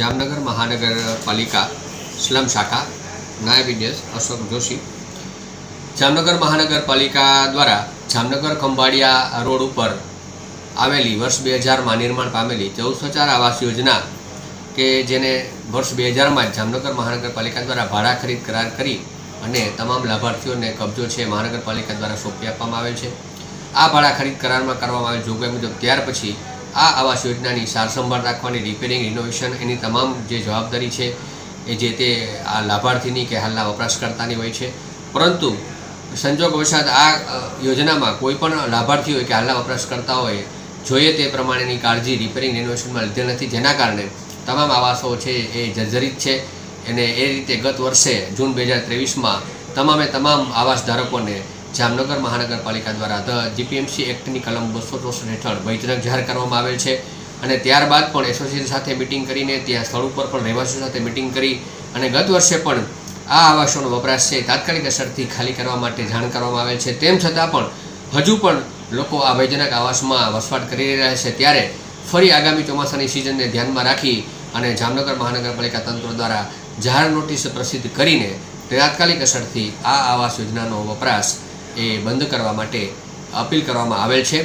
જામનગર મહાનગરપાલિકા, સ્લમ શાખા, નાયબ ઇન્ડિયસ અશોક જોશી. જામનગર મહાનગરપાલિકા દ્વારા જામનગર ખંભાળિયા રોડ ઉપર આવેલી વર્ષ બે હજારમાં નિર્માણ પામેલી ચૌદસો ચાર આવાસ યોજના કે જેને વર્ષ બે હજારમાં જ જામનગર મહાનગરપાલિકા દ્વારા ભાડા ખરીદ કરાર કરી અને તમામ લાભાર્થીઓને કબજો છે મહાનગરપાલિકા દ્વારા સોંપી આપવામાં આવેલ છે. આ ભાડા ખરીદ કરારમાં કરવામાં આવેલ જોગવાઈ મુજબ ત્યાર પછી આ આવાસ યોજનાની સારસંભાળ રાખવાની રિપેરિંગ રિનોવેશન એની તમામ જે જવાબદારી છે એ જે તે આ લાભાર્થીની કે હાલના વપરાશકર્તાની હોય છે. પરંતુ સંજોગ વસાત આ યોજનામાં કોઈ પણ લાભાર્થી હોય કે હાલના વપરાશકર્તાઓએ જોઈએ તે પ્રમાણેની કાળજી રિપેરિંગ રિનોવેશનમાં લીધેલ નથી. જેના કારણે તમામ આવાસો છે એ જર્જરિત છે અને એ રીતે ગત વર્ષે જૂન બે હજાર ત્રેવીસમાં તમામે તમામ આવાસ ધારકોને જામનગર મહાનગરપાલિકા દ્વારા ધ જીપીએમસી એક્ટની કલમ બસો ચોસઠ હેઠળ ભયજનક જાહેર કરવામાં આવેલ છે અને ત્યારબાદ પણ એસોસિએશન સાથે મિટિંગ કરીને ત્યાં સ્થળ ઉપર પણ રહેવાસીઓ સાથે મિટિંગ કરી અને ગત વર્ષે પણ આ આવાસોનો વપરાશ છે તાત્કાલિક અસરથી ખાલી કરવા માટે જાણ કરવામાં આવેલ છે. તેમ છતાં પણ હજુ પણ લોકો આ ભયજનક આવાસમાં વસવાટ કરી રહ્યા છે. ત્યારે ફરી આગામી ચોમાસાની સિઝનને ધ્યાનમાં રાખી અને જામનગર મહાનગરપાલિકા તંત્ર દ્વારા જાહેર નોટિસ પ્રસિદ્ધ કરીને તાત્કાલિક અસરથી આ આવાસ યોજનાનો વપરાશ એ બંધ કરવા માટે અપીલ કરવામાં આવેલ છે.